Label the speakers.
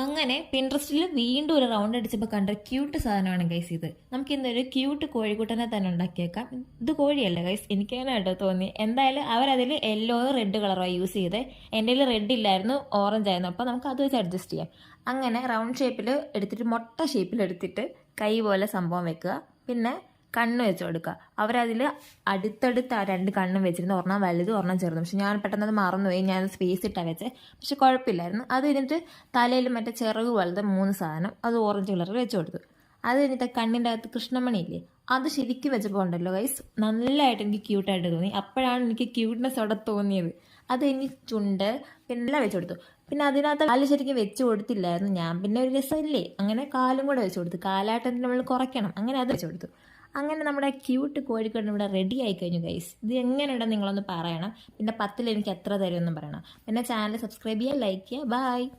Speaker 1: അങ്ങനെ പിൻട്രസ്റ്റിൽ വീണ്ടും ഒരു റൗണ്ട് അടിച്ചപ്പോൾ കണ്ട ക്യൂട്ട് സാധനമാണ് ഗൈസ് ഇത്. നമുക്ക് ഇന്നൊരു ക്യൂട്ട് കോഴിക്കുട്ടനെ തന്നെ ഉണ്ടാക്കിയേക്കാം. ഇത് കോഴിയല്ല ഗൈസ് എനിക്കങ്ങനെ കേട്ടോ തോന്നി. എന്തായാലും അവരതിൽ യെല്ലോ റെഡ് കളറോ യൂസ് ചെയ്ത് എന്റെ കയ്യിൽ റെഡ് ഇല്ലായിരുന്നു ഓറഞ്ച് ആയിരുന്നു. അപ്പോൾ നമുക്ക് അത് വെച്ച് അഡ്ജസ്റ്റ് ചെയ്യാം. അങ്ങനെ റൗണ്ട് ഷേപ്പിൽ എടുത്തിട്ട് മുട്ട ഷേപ്പിൽ എടുത്തിട്ട് കൈ പോലെ സംഭവം വെക്കുക. പിന്നെ കണ്ണ് വെച്ച് കൊടുക്കുക. അവരതിൽ അടുത്തടുത്ത് ആ രണ്ട് കണ്ണും വെച്ചിരുന്നു ഒരെണ്ണം വലുതും ഒരെണ്ണം ചെറുതും. പക്ഷെ ഞാൻ പെട്ടെന്ന് അത് മറന്നുപോയി. ഞാൻ സ്പേസ് ഇട്ടാണ് വെച്ചത് പക്ഷെ കുഴപ്പമില്ലായിരുന്നു. അത് കഴിഞ്ഞിട്ട് തലയിൽ മറ്റേ ചിറക് പോലത്തെ മൂന്ന് സാധനം അത് ഓറഞ്ച് കളറിൽ വെച്ച് കൊടുത്തു. അത് കഴിഞ്ഞിട്ട് കണ്ണിന്റെ അകത്ത് കൃഷ്ണമണി ഇല്ലേ അത് ശരിക്കും വെച്ചപ്പോൾ ഉണ്ടല്ലോ ഗൈസ് നല്ലതായിട്ട് എനിക്ക് ക്യൂട്ടായിട്ട് തോന്നി. അപ്പോഴാണ് എനിക്ക് ക്യൂട്ട്നെസ് അവിടെ തോന്നിയത്. അത് ഇനി ചുണ്ട് പിന്നെ എല്ലാം വെച്ച് കൊടുത്തു. പിന്നെ അതിനകത്ത് കാൽ ശരിക്കും വെച്ച് കൊടുത്തില്ലായിരുന്നു ഞാൻ. പിന്നെ ഒരു രസമില്ലേ? അങ്ങനെ കാലും കൂടെ വെച്ച് കൊടുത്തു. കാലാട്ടം നമ്മൾ കുറയ്ക്കണം. അങ്ങനെ അത് വെച്ച് കൊടുത്തു. അങ്ങനെ നമ്മുടെ ക്യൂട്ട് കോഴിക്കോട് ഇവിടെ റെഡി ആയി കഴിഞ്ഞു ഗൈസ് ഇത് എങ്ങനെയുണ്ടെന്ന് നിങ്ങളൊന്ന് പറയണം. പിന്നെ പത്തിൽ എനിക്ക് എത്ര തരുമെന്നും പറയണം. പിന്നെ ചാനൽ സബ്സ്ക്രൈബ് ചെയ്യുക ലൈക്ക് ചെയ്യുക ബൈ